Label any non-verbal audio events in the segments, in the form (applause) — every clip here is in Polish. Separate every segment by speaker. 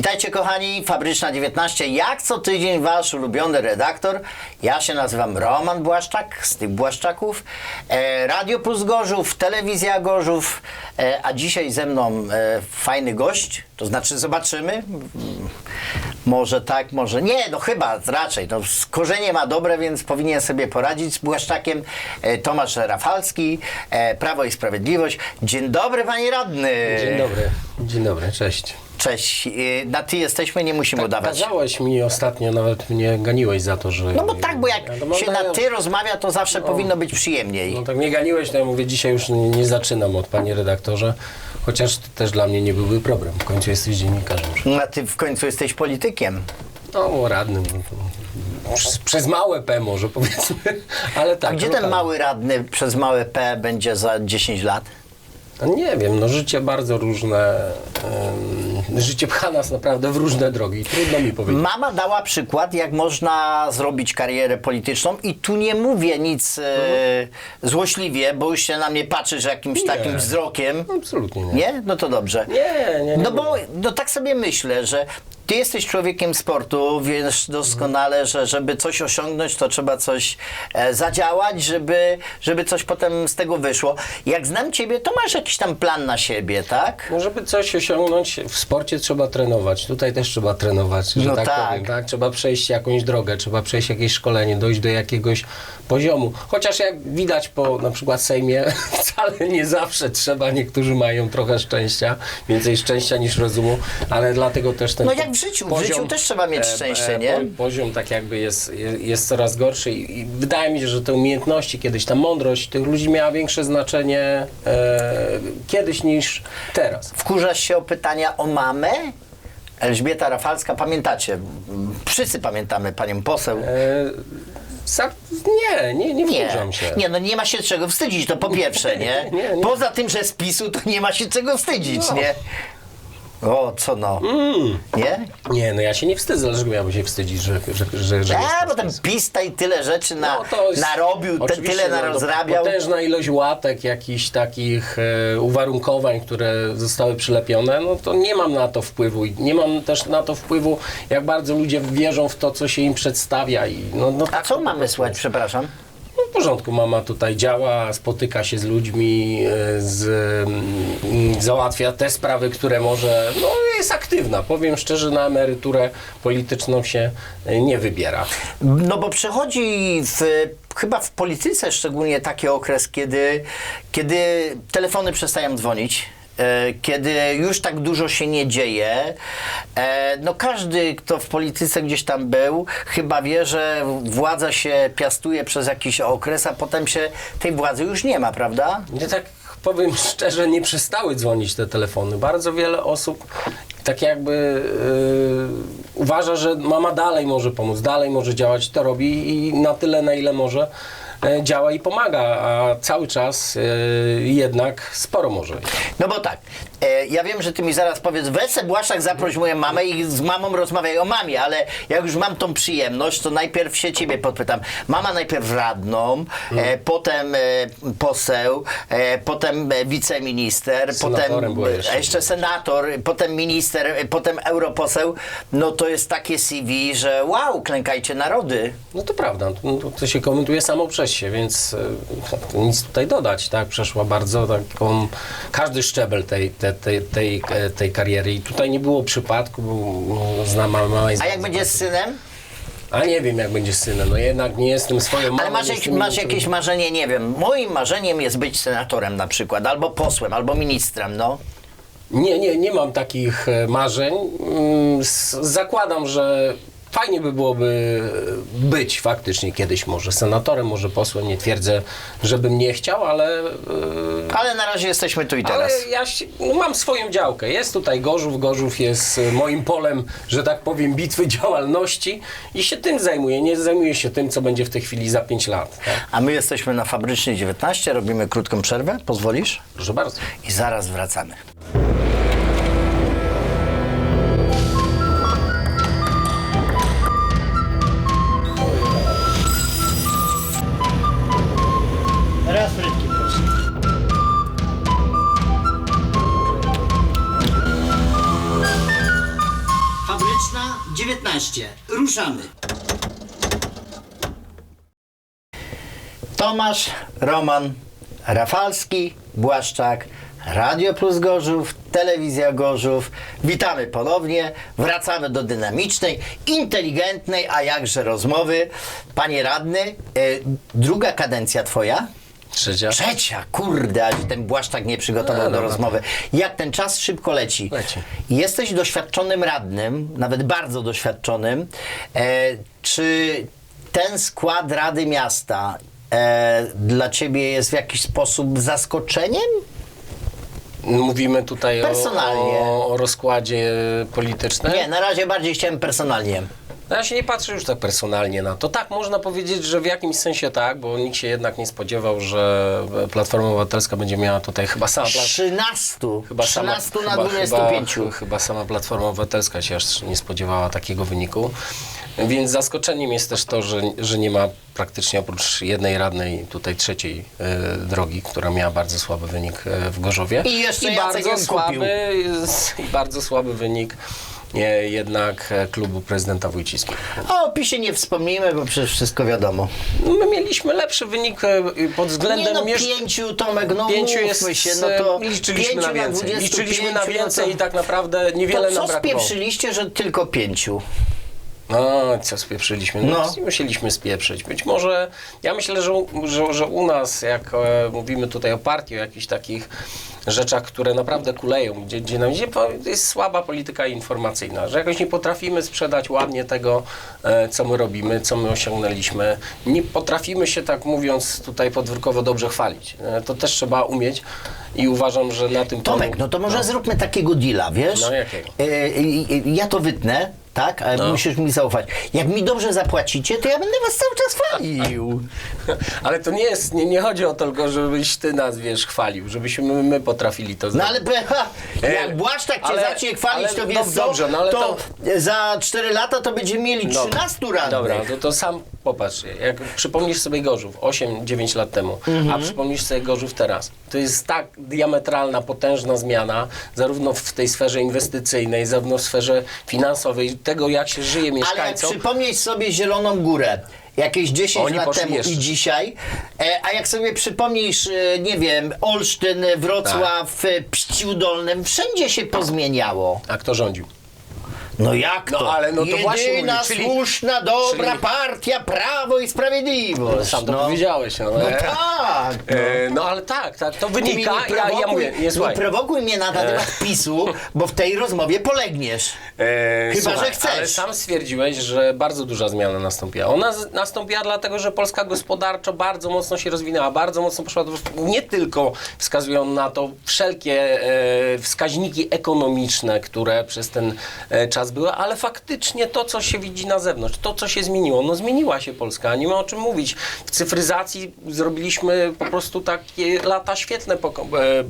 Speaker 1: Witajcie kochani, Fabryczna 19. Jak co tydzień wasz ulubiony redaktor. Ja się nazywam Roman Błaszczak z tych Błaszczaków. E, Radio Plus Gorzów, Telewizja Gorzów, e, a dzisiaj ze mną e, fajny gość, to znaczy zobaczymy. Może tak, może nie, no chyba raczej. No, korzenie ma dobre, więc powinien sobie poradzić z Błaszczakiem. E, Tomasz Rafalski, e, Prawo i Sprawiedliwość. Dzień dobry panie radny.
Speaker 2: Dzień dobry, dzień dobry, cześć.
Speaker 1: Cześć. Y, Na ty jesteśmy, nie musimy udawać.
Speaker 2: Kazałeś mi ostatnio, nawet mnie ganiłeś za to, że...
Speaker 1: No bo tak, bo jak
Speaker 2: Ja
Speaker 1: się na ty rozmawia, to zawsze powinno być przyjemniej.
Speaker 2: No tak mnie ganiłeś, to ja mówię, dzisiaj już nie, nie zaczynam od panie redaktorze, chociaż to też dla mnie nie byłby problem. W końcu jesteś dziennikarzem.
Speaker 1: A ty w końcu jesteś politykiem.
Speaker 2: No, radnym. no Przez, przez małe P może powiedzmy, ale tak.
Speaker 1: A gdzie ten
Speaker 2: lokalnie.
Speaker 1: mały radny przez małe P będzie za 10 lat?
Speaker 2: No nie wiem, no życie bardzo różne, życie pcha nas naprawdę w różne drogi, trudno mi powiedzieć.
Speaker 1: Mama dała przykład, jak można zrobić karierę polityczną i tu nie mówię nic e, złośliwie, bo już się na mnie patrzysz jakimś
Speaker 2: Nie.
Speaker 1: takim wzrokiem.
Speaker 2: Absolutnie nie.
Speaker 1: Nie? No to dobrze.
Speaker 2: Nie, nie, nie.
Speaker 1: No bo no tak sobie myślę, że ty jesteś człowiekiem sportu, wiesz doskonale, że żeby coś osiągnąć, to trzeba coś e, zadziałać, żeby, żeby coś potem z tego wyszło. Jak znam ciebie, to masz jakiś tam plan na siebie, tak?
Speaker 2: No, żeby coś osiągnąć, w sporcie trzeba trenować. Tutaj też trzeba trenować, że
Speaker 1: No
Speaker 2: tak,
Speaker 1: tak.
Speaker 2: powiem. Tak? Trzeba przejść jakąś drogę, trzeba przejść jakieś szkolenie, dojść do jakiegoś poziomu. Chociaż jak widać po na przykład Sejmie, (laughs) wcale nie zawsze trzeba. Niektórzy mają trochę szczęścia, więcej szczęścia niż rozumu, ale dlatego też ten
Speaker 1: No jak w życiu, w życiu też trzeba mieć szczęście, nie?
Speaker 2: po- Poziom tak jakby jest, jest, jest coraz gorszy i, i wydaje mi się, że te umiejętności kiedyś, ta mądrość tych ludzi miała większe znaczenie e, kiedyś niż teraz.
Speaker 1: Wkurzasz się o pytania o mamę? Elżbieta Rafalska, pamiętacie? Wszyscy pamiętamy panią poseł.
Speaker 2: E, nie, nie, nie
Speaker 1: Nie,
Speaker 2: wkurzam się.
Speaker 1: nie, no nie ma się czego wstydzić, to po pierwsze, nie? (laughs)
Speaker 2: Nie, nie.
Speaker 1: Poza tym, że z PiSu, to nie ma się czego wstydzić,
Speaker 2: No.
Speaker 1: nie? O, co no?
Speaker 2: Mm.
Speaker 1: Nie?
Speaker 2: Nie, no ja się nie wstydzę, dlaczego miałbym się wstydzić, że, że, że, że
Speaker 1: A,
Speaker 2: jestem
Speaker 1: bo ten
Speaker 2: z-
Speaker 1: PiS tutaj tyle rzeczy na,
Speaker 2: No, to jest-
Speaker 1: narobił, te,
Speaker 2: oczywiście,
Speaker 1: tyle
Speaker 2: no,
Speaker 1: narozrabiał.
Speaker 2: Potężna ilość łatek, jakichś takich e, uwarunkowań, które zostały przylepione, no to nie mam na to wpływu. I nie mam też na to wpływu, jak bardzo ludzie wierzą w to, co się im przedstawia. I no, no,
Speaker 1: A
Speaker 2: tak
Speaker 1: co mamy słuchać, przepraszam?
Speaker 2: W porządku, mama tutaj działa, spotyka się z ludźmi, e, z, mm, załatwia te sprawy, które może, no jest aktywna. Powiem szczerze, na emeryturę polityczną się e, nie wybiera.
Speaker 1: No bo przechodzi w, chyba w polityce szczególnie taki okres, kiedy, kiedy telefony przestają dzwonić. E, Kiedy już tak dużo się nie dzieje, e, no każdy, kto w polityce gdzieś tam był, chyba wie, że władza się piastuje przez jakiś okres, a potem się tej władzy już nie ma, prawda?
Speaker 2: Nie tak powiem szczerze, nie przestały dzwonić te telefony. Bardzo wiele osób tak jakby yy, uważa, że mama dalej może pomóc, dalej może działać, to robi i na tyle, na ile może działa i pomaga, a cały czas e, jednak sporo może.
Speaker 1: No bo tak, e, ja wiem, że ty mi zaraz powiedz, weź Błaszczak, zaproś moją mamę i z mamą rozmawiaj o mamie, ale jak już mam tą przyjemność, to najpierw się ciebie podpytam. Mama najpierw radną, e, potem e, poseł, e, potem e, wiceminister,
Speaker 2: Senatorem
Speaker 1: potem
Speaker 2: była jeszcze.
Speaker 1: e, jeszcze senator, potem minister, e, potem europoseł. No to jest takie CV, że wow, klękajcie narody.
Speaker 2: No to prawda, no to, to się komentuje samo przez się, więc e, nic tutaj dodać, tak? Przeszła bardzo taką, każdy szczebel tej, tej, tej, tej, tej kariery i tutaj nie było przypadku, bo no, znam mama
Speaker 1: A jak będzie z synem?
Speaker 2: A nie wiem, jak będzie z synem, no jednak nie jestem swoją mamą.
Speaker 1: Ale masz, jak, masz jakieś marzenie, nie wiem, moim marzeniem jest być senatorem na przykład, albo posłem, albo ministrem, no.
Speaker 2: Nie, nie, nie mam takich e, marzeń. Mm, Zakładam, że fajnie by byłoby być faktycznie kiedyś może senatorem, może posłem. Nie twierdzę, żebym nie chciał, ale, e,
Speaker 1: Ale na razie jesteśmy tu i teraz.
Speaker 2: ale ja się, no mam swoją działkę. Jest tutaj Gorzów. Gorzów jest e, moim polem, że tak powiem, bitwy (laughs) działalności i się tym zajmuję. Nie zajmuję się tym, co będzie w tej chwili za 5 lat. Tak?
Speaker 1: A my jesteśmy na Fabrycznej 19, robimy krótką przerwę, pozwolisz?
Speaker 2: Proszę bardzo.
Speaker 1: I zaraz wracamy.
Speaker 3: 19. Ruszamy.
Speaker 1: Tomasz, Roman, Rafalski, Błaszczak, Radio Plus Gorzów, Telewizja Gorzów. Witamy ponownie. Wracamy do dynamicznej, inteligentnej, a jakże rozmowy. Panie radny, e, druga kadencja twoja?
Speaker 2: Trzecia.
Speaker 1: Trzecia, kurde, aż ten Błaszczak nie przygotował
Speaker 2: No,
Speaker 1: do
Speaker 2: no,
Speaker 1: rozmowy. Jak ten czas szybko leci.
Speaker 2: Leci.
Speaker 1: Jesteś doświadczonym radnym, nawet bardzo doświadczonym. E, czy ten skład Rady Miasta e, dla ciebie jest w jakiś sposób zaskoczeniem?
Speaker 2: Mówimy tutaj o, o, o rozkładzie politycznym.
Speaker 1: Nie, na razie bardziej chciałem personalnie.
Speaker 2: No ja się nie patrzę już tak personalnie na to. Tak, można powiedzieć, że w jakimś sensie tak, bo nikt się jednak nie spodziewał, że Platforma Obywatelska będzie miała tutaj chyba sama... Pla-
Speaker 1: 13,
Speaker 2: Chyba
Speaker 1: 13
Speaker 2: sama,
Speaker 1: na
Speaker 2: chyba,
Speaker 1: 25.
Speaker 2: Chyba, chyba sama Platforma Obywatelska się aż nie spodziewała takiego wyniku. Więc zaskoczeniem jest też to, że, że nie ma praktycznie oprócz jednej radnej tutaj trzeciej e, drogi, która miała bardzo słaby wynik e, w Gorzowie.
Speaker 1: I jeszcze Jacek
Speaker 2: bardzo
Speaker 1: kupił.
Speaker 2: słaby, I bardzo słaby wynik jednak e, klubu prezydenta Wójcińskiego.
Speaker 1: O opisie nie wspomnijmy, bo przecież wszystko wiadomo.
Speaker 2: No, My mieliśmy lepszy wynik e, pod względem
Speaker 1: Nie no,
Speaker 2: miesz-
Speaker 1: pięciu, Tomek, no
Speaker 2: Pięciu jest,
Speaker 1: się, no to
Speaker 2: liczyliśmy na więcej.
Speaker 1: 25,
Speaker 2: liczyliśmy na
Speaker 1: no
Speaker 2: więcej
Speaker 1: to-
Speaker 2: i tak naprawdę niewiele
Speaker 1: To
Speaker 2: nam
Speaker 1: co
Speaker 2: brakowało.
Speaker 1: spieprzyliście, że tylko pięciu?
Speaker 2: No, co spieprzyliśmy? No,
Speaker 1: No.
Speaker 2: no. musieliśmy spieprzyć. Być może, ja myślę, że, u- że, że u nas, jak e, mówimy tutaj o partii, o jakichś takich rzeczach, które naprawdę kuleją, gdzie, gdzie, nam, gdzie jest słaba polityka informacyjna, że jakoś nie potrafimy sprzedać ładnie tego, e, co my robimy, co my osiągnęliśmy. Nie potrafimy się, tak mówiąc, tutaj podwórkowo dobrze chwalić. E, to też trzeba umieć i uważam, że na tym
Speaker 1: Tomek,
Speaker 2: polu-
Speaker 1: no to może zróbmy takiego deala, wiesz?
Speaker 2: No, jakiego?
Speaker 1: E, ja to wytnę, tak? Ale
Speaker 2: No.
Speaker 1: musisz mi zaufać. Jak mi dobrze zapłacicie, to ja będę was cały czas chwalił. (laughs)
Speaker 2: Ale to nie jest, nie, nie chodzi o to tylko, żebyś ty nas, wiesz, chwalił, żebyśmy my potrafili to
Speaker 1: No
Speaker 2: zrobić.
Speaker 1: ale (laughs) ha,
Speaker 2: E,
Speaker 1: jak Błaszczak cię
Speaker 2: ale-
Speaker 1: zacznie chwalić,
Speaker 2: ale
Speaker 1: to
Speaker 2: no
Speaker 1: wiesz co,
Speaker 2: dobrze, no ale
Speaker 1: to,
Speaker 2: to-
Speaker 1: za 4 lata to będziemy mieli 13 radnych.
Speaker 2: Dobra, to, to sam popatrz, jak przypomnisz sobie Gorzów 8-9 lat temu,
Speaker 1: Mhm.
Speaker 2: a przypomnisz sobie Gorzów teraz, to jest tak diametralna, potężna zmiana, zarówno w tej sferze inwestycyjnej, zarówno w sferze finansowej, tego jak się żyje
Speaker 1: Ale
Speaker 2: mieszkańcom.
Speaker 1: przypomnieć sobie Zieloną Górę, jakieś 10
Speaker 2: Oni
Speaker 1: lat
Speaker 2: poszli
Speaker 1: temu
Speaker 2: jeszcze.
Speaker 1: i dzisiaj, e, a jak sobie przypomnisz, e, nie wiem, Olsztyn, Wrocław,
Speaker 2: Tak.
Speaker 1: e, Pściu Dolnym, wszędzie się pozmieniało.
Speaker 2: A kto rządził?
Speaker 1: No jak
Speaker 2: No,
Speaker 1: to?
Speaker 2: ale no to
Speaker 1: Jedyna
Speaker 2: właśnie mówię, czyli-
Speaker 1: słuszna, dobra
Speaker 2: czyli-
Speaker 1: partia, Prawo i Sprawiedliwość.
Speaker 2: Sam to
Speaker 1: no.
Speaker 2: powiedziałeś. No,
Speaker 1: No
Speaker 2: E,
Speaker 1: tak. No.
Speaker 2: e, no ale tak, tak, to
Speaker 1: Ty
Speaker 2: wynika,
Speaker 1: nie
Speaker 2: ja, ja
Speaker 1: prowokuj,
Speaker 2: mówię, nie słuchaj.
Speaker 1: nie prowokuj mnie na temat PiSu, bo w tej rozmowie polegniesz.
Speaker 2: E,
Speaker 1: Chyba,
Speaker 2: słuchaj,
Speaker 1: że chcesz.
Speaker 2: Ale sam stwierdziłeś, że bardzo duża zmiana nastąpiła. Ona z, nastąpiła dlatego, że Polska gospodarczo bardzo mocno się rozwinęła, bardzo mocno poszła. do- Nie tylko wskazują na to wszelkie e, wskaźniki ekonomiczne, które przez ten e, czas były, ale faktycznie to, co się widzi na zewnątrz, to, co się zmieniło. No zmieniła się Polska, nie ma o czym mówić. W cyfryzacji zrobiliśmy po prostu takie lata świetne e, e,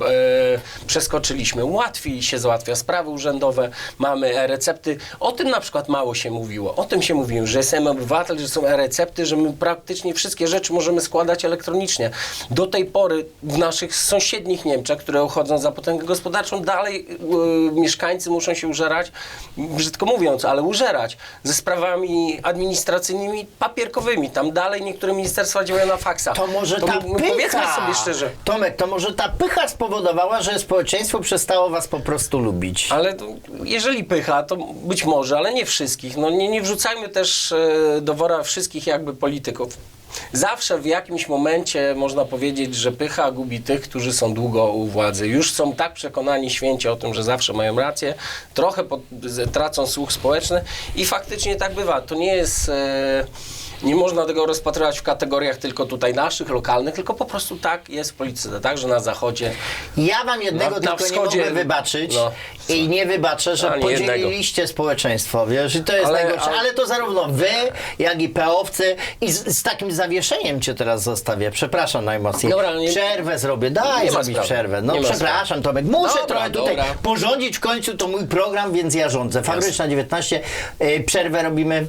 Speaker 2: przeskoczyliśmy. Łatwiej się załatwia sprawy urzędowe, mamy e-recepty. O tym na przykład mało się mówiło. O tym się mówiło, że jestem obywatel, że są e-recepty, że my praktycznie wszystkie rzeczy możemy składać elektronicznie. Do tej pory w naszych sąsiednich Niemczech, które uchodzą za potęgę gospodarczą, dalej e, mieszkańcy muszą się użerać, brzydko mówiąc, ale użerać ze sprawami administracyjnymi, papierkowymi. Tam dalej niektóre ministerstwa działają na faksach.
Speaker 1: To może ta
Speaker 2: my- my Powiedzmy
Speaker 1: pycha,
Speaker 2: sobie szczerze.
Speaker 1: Tomek, to może ta pycha spowodowała, że społeczeństwo przestało was po prostu lubić.
Speaker 2: Ale to, jeżeli pycha, to być może, ale nie wszystkich. No nie, nie wrzucajmy też e, do wora wszystkich jakby polityków. Zawsze w jakimś momencie można powiedzieć, że pycha gubi tych, którzy są długo u władzy. Już są tak przekonani święci o tym, że zawsze mają rację, trochę pod, tracą słuch społeczny i faktycznie tak bywa. To nie jest... E, nie można tego rozpatrywać w kategoriach tylko tutaj naszych, lokalnych, tylko po prostu tak jest w polityce, także na zachodzie.
Speaker 1: Ja wam jednego
Speaker 2: Na- na
Speaker 1: tylko
Speaker 2: wschodzie-
Speaker 1: nie mogę wybaczyć
Speaker 2: no.
Speaker 1: i nie wybaczę, że
Speaker 2: Ani jednego.
Speaker 1: podzieliliście społeczeństwo, wiesz, i to jest
Speaker 2: Ale-
Speaker 1: najgorsze,
Speaker 2: ale-
Speaker 1: to zarówno wy, jak i peowcy i z, z takim zawieszeniem cię teraz zostawię, przepraszam najmocniej.
Speaker 2: Dobra, nie-
Speaker 1: Przerwę zrobię, daj
Speaker 2: Nie
Speaker 1: zrobić przerwę, no przepraszam Tomek, muszę
Speaker 2: Dobra,
Speaker 1: trochę tutaj
Speaker 2: dobra.
Speaker 1: porządzić w końcu, to mój program, więc ja rządzę. Fabryczna 19, y, przerwę robimy.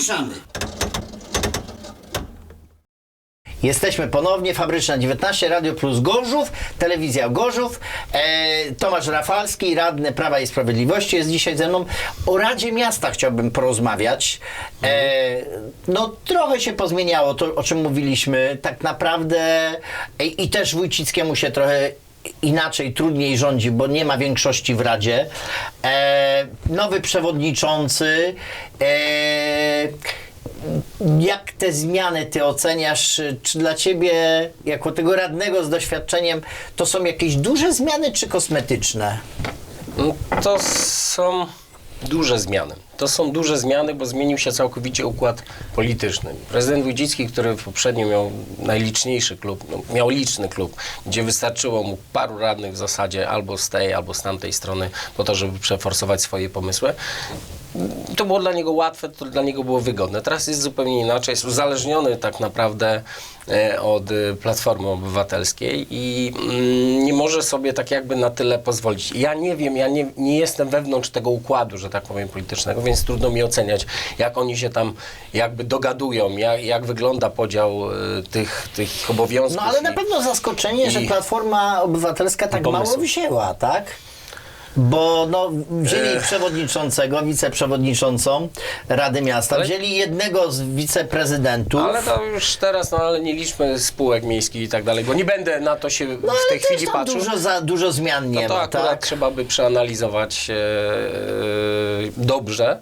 Speaker 3: Ruszamy.
Speaker 1: Jesteśmy ponownie, Fabryczna 19, Radio Plus Gorzów, Telewizja Gorzów. E, Tomasz Rafalski, radny Prawa i Sprawiedliwości jest dzisiaj ze mną. O Radzie Miasta chciałbym porozmawiać. E, no trochę się pozmieniało to, o czym mówiliśmy. Tak naprawdę e, i też Wójcickiemu się trochę inaczej, trudniej rządzi, bo nie ma większości w Radzie. E, nowy przewodniczący. E, jak te zmiany ty oceniasz? Czy dla ciebie, jako tego radnego z doświadczeniem, to są jakieś duże zmiany czy kosmetyczne?
Speaker 2: No, to są duże zmiany. To są duże zmiany, bo zmienił się całkowicie układ polityczny. Prezydent Wójcicki, który poprzednio miał najliczniejszy klub, no, miał liczny klub, gdzie wystarczyło mu paru radnych w zasadzie albo z tej, albo z tamtej strony po to, żeby przeforsować swoje pomysły. To było dla niego łatwe, to dla niego było wygodne. Teraz jest zupełnie inaczej, jest uzależniony tak naprawdę e, od e, Platformy Obywatelskiej i mm, nie może sobie tak jakby na tyle pozwolić. Ja nie wiem, ja nie, nie jestem wewnątrz tego układu, że tak powiem, politycznego, więc trudno mi oceniać, jak oni się tam jakby dogadują, jak, jak wygląda podział e, tych, tych obowiązków.
Speaker 1: No ale na
Speaker 2: i-
Speaker 1: pewno zaskoczenie, że
Speaker 2: i-
Speaker 1: Platforma Obywatelska tak mało wzięła, tak? Bo no, wzięli przewodniczącego, wiceprzewodniczącą Rady Miasta,
Speaker 2: Ale-
Speaker 1: wzięli jednego z wiceprezydentów.
Speaker 2: Ale to już teraz, no ale nie liczmy spółek miejskich i tak dalej, bo nie będę na to się
Speaker 1: no,
Speaker 2: w tej chwili patrzył.
Speaker 1: dużo, za, dużo zmian nie
Speaker 2: No to
Speaker 1: ma,
Speaker 2: akurat
Speaker 1: tak?
Speaker 2: trzeba by przeanalizować e, e, dobrze.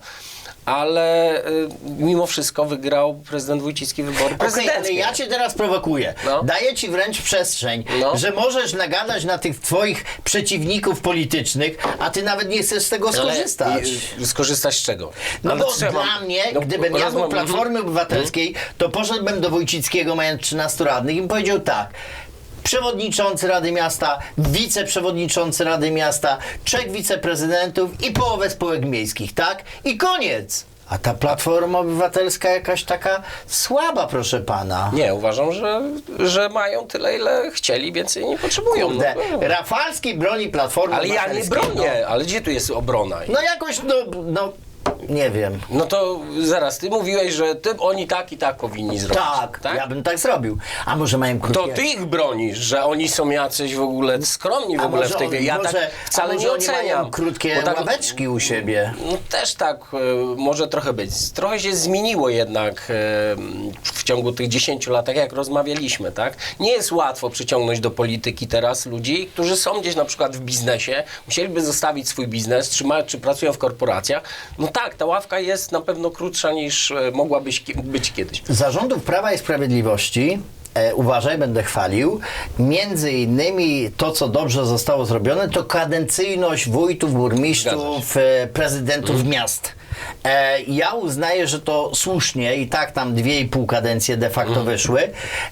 Speaker 2: Ale e, mimo wszystko wygrał prezydent Wójcicki wybory
Speaker 1: Okej,
Speaker 2: prezydenckie.
Speaker 1: ale ja cię teraz prowokuję.
Speaker 2: No.
Speaker 1: Daję ci wręcz przestrzeń,
Speaker 2: No.
Speaker 1: że możesz nagadać na tych twoich przeciwników politycznych, a ty nawet nie chcesz z tego
Speaker 2: Ale,
Speaker 1: skorzystać.
Speaker 2: i- Skorzystać z czego?
Speaker 1: No
Speaker 2: Ale
Speaker 1: bo
Speaker 2: trzeba-
Speaker 1: dla mnie,
Speaker 2: no,
Speaker 1: gdybym ja był Platformy Obywatelskiej, to poszedłbym do Wójcickiego, mając 13 radnych i bym powiedział tak. Przewodniczący Rady Miasta, wiceprzewodniczący Rady Miasta, trzech wiceprezydentów i połowę spółek miejskich, tak? I koniec! A ta Platforma Obywatelska jakaś taka słaba, proszę pana.
Speaker 2: Nie, uważam, że, że mają tyle, ile chcieli, więcej nie potrzebują.
Speaker 1: Kurde,
Speaker 2: no,
Speaker 1: Rafalski broni Platformy
Speaker 2: ale ja nie bronię, ale gdzie tu jest obrona?
Speaker 1: No, no jakoś, no, no, nie wiem.
Speaker 2: No to zaraz, ty mówiłeś, że ty, oni tak i tak powinni zrobić.
Speaker 1: Tak, ja bym tak zrobił. A może mają krótkie...
Speaker 2: To ty ich bronisz, że oni są jacyś w ogóle skromni w
Speaker 1: A
Speaker 2: ogóle
Speaker 1: może
Speaker 2: w tej
Speaker 1: on-
Speaker 2: Ja
Speaker 1: może,
Speaker 2: tak wcale
Speaker 1: a może
Speaker 2: nie
Speaker 1: oni mają
Speaker 2: oceniam.
Speaker 1: krótkie
Speaker 2: bo tak-
Speaker 1: ławeczki u siebie.
Speaker 2: No też tak e, może trochę być. Trochę się zmieniło jednak e, w ciągu tych 10 lat, tak jak rozmawialiśmy, tak? Nie jest łatwo przyciągnąć do polityki teraz ludzi, którzy są gdzieś na przykład w biznesie, musieliby zostawić swój biznes, trzyma, czy pracują w korporacjach. No tak, ta ławka jest na pewno krótsza niż e, mogłabyś ki- być kiedyś.
Speaker 1: Zarządów Prawa i Sprawiedliwości, e, uważaj, będę chwalił, między innymi to, co dobrze zostało zrobione, to kadencyjność wójtów, burmistrzów, e, prezydentów miast. E, ja uznaję, że to słusznie i tak tam dwie i pół kadencje de facto wyszły.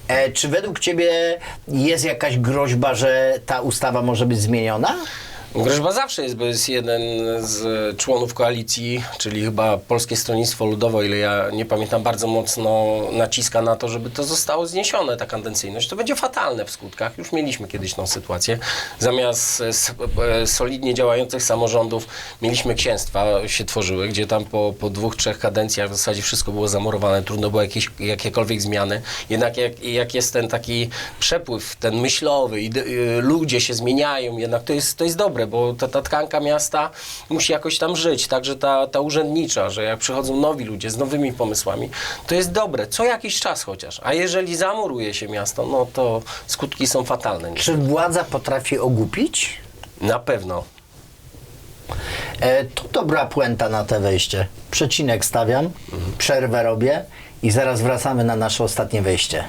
Speaker 1: E, czy według Ciebie jest jakaś groźba, że ta ustawa może być zmieniona?
Speaker 2: Groźba zawsze jest, bo jest jeden z członów koalicji, czyli chyba Polskie Stronnictwo Ludowe, ile ja nie pamiętam, bardzo mocno naciska na to, żeby to zostało zniesione, ta kadencyjność. To będzie fatalne w skutkach. Już mieliśmy kiedyś tą sytuację. Zamiast e, e, solidnie działających samorządów mieliśmy księstwa się tworzyły, gdzie tam po, po dwóch, trzech kadencjach w zasadzie wszystko było zamurowane, trudno było jakieś, jakiekolwiek zmiany. Jednak jak, jak jest ten taki przepływ, ten myślowy, y, ludzie się zmieniają, jednak to jest, to jest dobre, bo ta, ta tkanka miasta musi jakoś tam żyć, także ta, ta urzędnicza, że jak przychodzą nowi ludzie z nowymi pomysłami, to jest dobre, co jakiś czas chociaż. A jeżeli zamuruje się miasto, no to skutki są fatalne.
Speaker 1: Czy władza potrafi ogłupić?
Speaker 2: Na pewno.
Speaker 1: E, to dobra puenta na te wejście. Przecinek stawiam, przerwę robię i zaraz wracamy na nasze ostatnie wejście.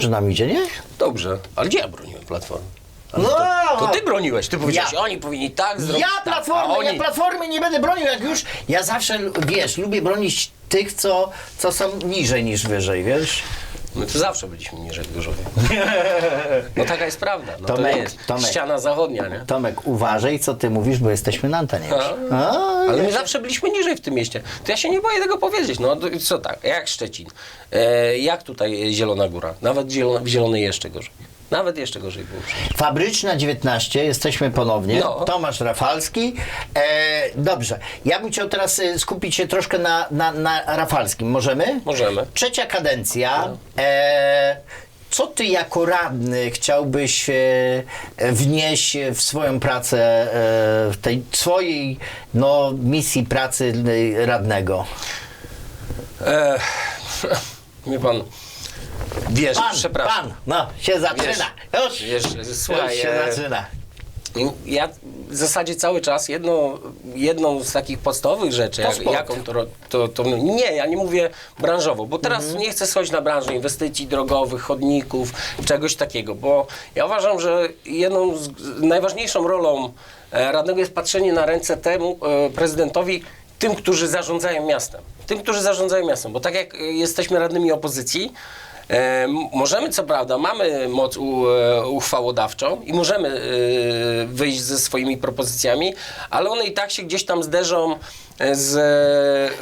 Speaker 1: Dobrze nam idzie, nie?
Speaker 2: Dobrze, ale gdzie ja broniłem Platformy? Ale
Speaker 1: No!
Speaker 2: to, to ty broniłeś, ty powiedziałeś,
Speaker 1: Ja-
Speaker 2: oni powinni tak zrobić.
Speaker 1: Ja
Speaker 2: tak,
Speaker 1: platformy,
Speaker 2: a oni...
Speaker 1: ja platformy nie będę bronił, jak już. Ja zawsze, wiesz, lubię bronić tych, co, co są niżej niż wyżej, wiesz?
Speaker 2: My tu zawsze byliśmy niżej w Gorzowie. No taka jest prawda. No to
Speaker 1: Tomek,
Speaker 2: jest
Speaker 1: Tomek.
Speaker 2: ściana zachodnia, nie?
Speaker 1: Tomek, uważaj, co ty mówisz, bo jesteśmy na antenie już. A,
Speaker 2: Ale my zawsze byliśmy niżej w tym mieście. To ja się nie boję tego powiedzieć. No to co tak, jak Szczecin, e, jak tutaj Zielona Góra, nawet zielona, w Zielonej jeszcze gorzej. Nawet jeszcze gorzej było przecież.
Speaker 1: Fabryczna 19, jesteśmy ponownie.
Speaker 2: No.
Speaker 1: Tomasz Rafalski. E, dobrze, ja bym chciał teraz e, skupić się troszkę na, na, na Rafalskim. Możemy?
Speaker 2: Możemy.
Speaker 1: Trzecia kadencja. E, co ty jako radny chciałbyś e, wnieść w swoją pracę, e, w tej swojej no, misji pracy radnego?
Speaker 2: E, (laughs) wie pan, wiesz,
Speaker 1: Pan,
Speaker 2: przepraszam.
Speaker 1: pan, no, się zaczyna. Już,
Speaker 2: wiesz, słuchaj,
Speaker 1: już się
Speaker 2: e,
Speaker 1: zaczyna.
Speaker 2: Ja w zasadzie cały czas jedno, jedną z takich podstawowych rzeczy, jak,
Speaker 1: sport.
Speaker 2: jaką to, ro- to, to. Nie, ja nie mówię branżowo, bo teraz
Speaker 1: Mhm.
Speaker 2: nie chcę schodzić na branżę inwestycji drogowych, chodników, czegoś takiego, bo ja uważam, że jedną z, najważniejszą rolą e, radnego jest patrzenie na ręce temu e, prezydentowi, tym, którzy zarządzają miastem. Tym, którzy zarządzają miastem, bo tak jak e, jesteśmy radnymi opozycji, możemy, co prawda, mamy moc u, e, uchwałodawczą i możemy e, wyjść ze swoimi propozycjami, ale one i tak się gdzieś tam zderzą e, z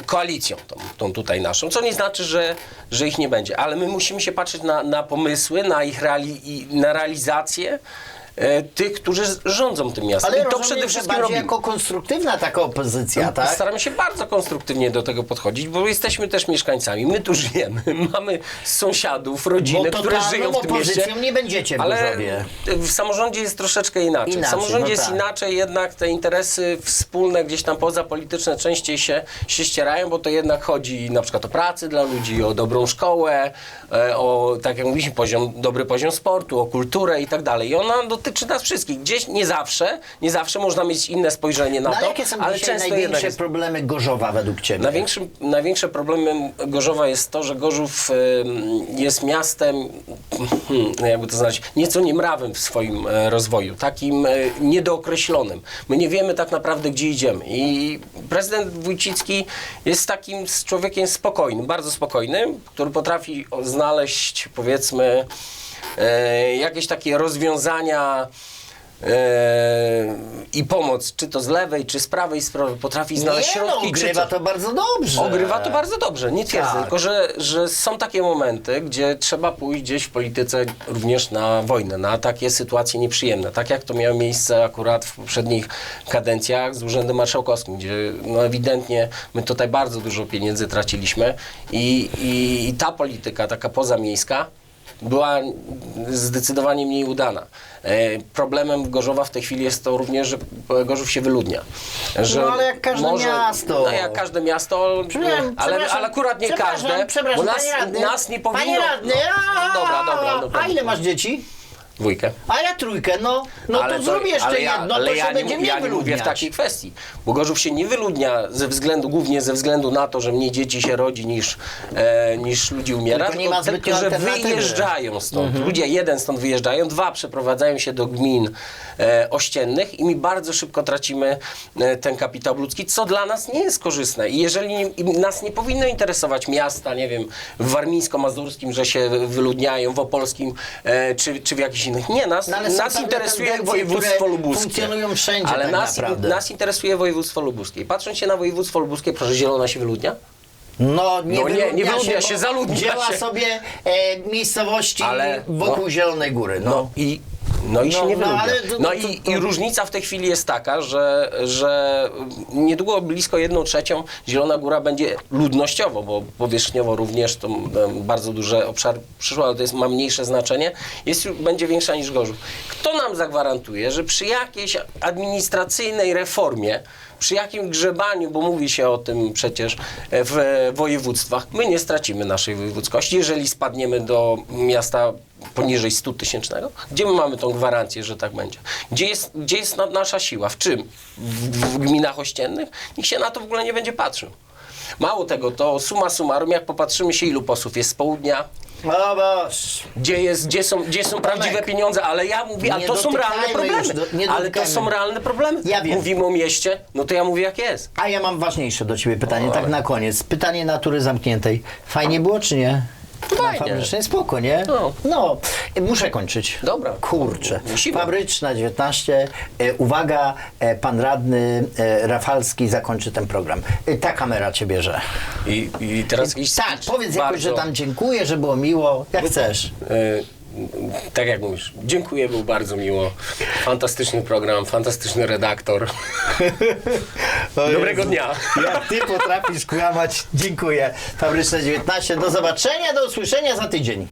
Speaker 2: koalicją, tą, tą tutaj naszą, co nie znaczy, że, że ich nie będzie, ale my musimy się patrzeć na, na pomysły, na ich reali, na realizację e, tych, którzy rządzą tym miastem.
Speaker 1: Ale
Speaker 2: I to
Speaker 1: rozumiem,
Speaker 2: przede
Speaker 1: że
Speaker 2: wszystkim
Speaker 1: bardziej
Speaker 2: robimy.
Speaker 1: jako konstruktywna taka opozycja, tak?
Speaker 2: Staramy się bardzo konstruktywnie do tego podchodzić, bo jesteśmy też mieszkańcami. My tu żyjemy, (laughs) mamy sąsiadów, rodziny, które
Speaker 1: totalną
Speaker 2: żyją w tym mieście.
Speaker 1: opozycją nie będziecie w
Speaker 2: Ale
Speaker 1: Gorzowie.
Speaker 2: w samorządzie jest troszeczkę inaczej.
Speaker 1: Inaczej,
Speaker 2: w samorządzie
Speaker 1: no
Speaker 2: jest
Speaker 1: tak.
Speaker 2: inaczej, jednak te interesy wspólne, gdzieś tam pozapolityczne częściej się, się ścierają, bo to jednak chodzi na przykład o pracę dla ludzi, o dobrą szkołę, e, o, tak jak mówiliśmy, poziom, dobry poziom sportu, o kulturę i tak dalej. I ona dotyczy nas wszystkich. Gdzieś nie zawsze, nie zawsze można mieć inne spojrzenie na
Speaker 1: No,
Speaker 2: to,
Speaker 1: ale jakie są
Speaker 2: ale
Speaker 1: dzisiaj największe
Speaker 2: jest.
Speaker 1: problemy Gorzowa według Ciebie?
Speaker 2: Największym, największe problemem Gorzowa jest to, że Gorzów jest miastem, hmm, jakby to znać, nieco niemrawym w swoim e, rozwoju, takim e, niedookreślonym. My nie wiemy tak naprawdę, gdzie idziemy. I prezydent Wójcicki jest takim człowiekiem spokojnym, bardzo spokojnym, który potrafi znaleźć, powiedzmy, e, jakieś takie rozwiązania e, i pomoc, czy to z lewej, czy z prawej strony, potrafi znaleźć
Speaker 1: nie, no,
Speaker 2: środki. czy
Speaker 1: ogrywa
Speaker 2: co-
Speaker 1: to bardzo dobrze.
Speaker 2: Ogrywa to bardzo dobrze, nie twierdzę,
Speaker 1: Tak.
Speaker 2: tylko że, że są takie momenty, gdzie trzeba pójść gdzieś w polityce również na wojnę, na takie sytuacje nieprzyjemne, tak jak to miało miejsce akurat w poprzednich kadencjach z Urzędem Marszałkowskim, gdzie no ewidentnie my tutaj bardzo dużo pieniędzy traciliśmy i, i, i ta polityka taka pozamiejska była zdecydowanie mniej udana. E, Problemem Gorzowa w tej chwili jest to również, że Gorzów się wyludnia. Że
Speaker 1: No, ale jak każde miasto.
Speaker 2: No jak każde miasto,
Speaker 1: Przepraszam,
Speaker 2: ale,
Speaker 1: przepraszam,
Speaker 2: ale akurat nie
Speaker 1: przepraszam,
Speaker 2: każde,
Speaker 1: Przepraszam,
Speaker 2: bo nas, nas nie powinno...
Speaker 1: Panie radny,
Speaker 2: no,
Speaker 1: a,
Speaker 2: dobra, dobra, dobra.
Speaker 1: A ile masz dzieci?
Speaker 2: Dwójkę.
Speaker 1: A ja trójkę, no. No to, zrób jeszcze
Speaker 2: ale ja,
Speaker 1: jedno,
Speaker 2: ale
Speaker 1: to
Speaker 2: ja
Speaker 1: się
Speaker 2: nie,
Speaker 1: będzie
Speaker 2: ja nie mówię w takiej kwestii, bo Gorzów się nie wyludnia ze względu, głównie ze względu na to, że mniej dzieci się rodzi niż, e, niż ludzi umiera,
Speaker 1: Tylko nie ma
Speaker 2: tylko, że wyjeżdżają stąd. Ludzie jeden stąd wyjeżdżają, dwa przeprowadzają się do gmin e, ościennych i my bardzo szybko tracimy e, ten kapitał ludzki, co dla nas nie jest korzystne. I jeżeli nie, i nas nie powinno interesować miasta, nie wiem, w warmińsko-mazurskim, że się wyludniają, w opolskim e, czy, czy w jakichś innych. Nie, nas,
Speaker 1: No,
Speaker 2: nas interesuje województwo lubuskie.
Speaker 1: funkcjonują wszędzie
Speaker 2: Ale
Speaker 1: tak
Speaker 2: nas,
Speaker 1: naprawdę.
Speaker 2: nas interesuje województwo lubuskie. Patrząc się na województwo lubuskie, proszę, Zielona się wyludnia?
Speaker 1: No nie,
Speaker 2: No nie,
Speaker 1: wyludnia
Speaker 2: nie wyludnia się,
Speaker 1: bo
Speaker 2: zaludnia
Speaker 1: Wzięła
Speaker 2: się.
Speaker 1: sobie e, miejscowości
Speaker 2: Ale-
Speaker 1: wokół
Speaker 2: no.
Speaker 1: Zielonej Góry. No.
Speaker 2: No i, no i
Speaker 1: No,
Speaker 2: się nie
Speaker 1: no, ale to-
Speaker 2: No
Speaker 1: to-
Speaker 2: i,
Speaker 1: to-
Speaker 2: i różnica w tej chwili jest taka, że, że niedługo blisko jedną trzecią Zielona Góra będzie ludnościowo, bo powierzchniowo również to bardzo duży obszar przyszło, ale to jest, ma mniejsze znaczenie, jest, będzie większa niż Gorzów. Kto nam zagwarantuje, że przy jakiejś administracyjnej reformie przy jakim grzebaniu, bo mówi się o tym przecież w województwach, my nie stracimy naszej wojewódzkości, jeżeli spadniemy do miasta poniżej 100 tysięcznego? Gdzie my mamy tą gwarancję, że tak będzie? Gdzie jest, gdzie jest na- nasza siła? W czym? W, w gminach ościennych? Nikt się na to w ogóle nie będzie patrzył. Mało tego, to suma summarum, jak popatrzymy się, ilu posłów jest z południa,
Speaker 1: No boż.
Speaker 2: gdzie, jest, gdzie są, gdzie są prawdziwe pieniądze, ale ja mówię, a to są realne problemy.
Speaker 1: do-
Speaker 2: ale to są realne problemy.
Speaker 1: Ja wiem.
Speaker 2: Mówimy o mieście, no to ja mówię jak jest.
Speaker 1: A ja mam ważniejsze do Ciebie pytanie, tak na koniec. Pytanie natury zamkniętej. Fajnie było czy nie?
Speaker 2: Fajnie.
Speaker 1: fabrycznej spoko, nie?
Speaker 2: No.
Speaker 1: No, muszę kończyć.
Speaker 2: Dobra.
Speaker 1: Kurczę. Fabryczna 19. E, uwaga, e, pan radny e, Rafalski zakończy ten program. E, ta kamera cię bierze.
Speaker 2: I, i teraz jakiś
Speaker 1: Tak, powiedz jakoś, że tam dziękuję, że było miło, jak chcesz.
Speaker 2: E, tak jak mówisz, dziękuję, był bardzo miło. Fantastyczny program, fantastyczny redaktor. Dobrego dnia.
Speaker 1: Jak ty potrafisz kłamać, dziękuję. Fabryczne 19, do zobaczenia, do usłyszenia za tydzień.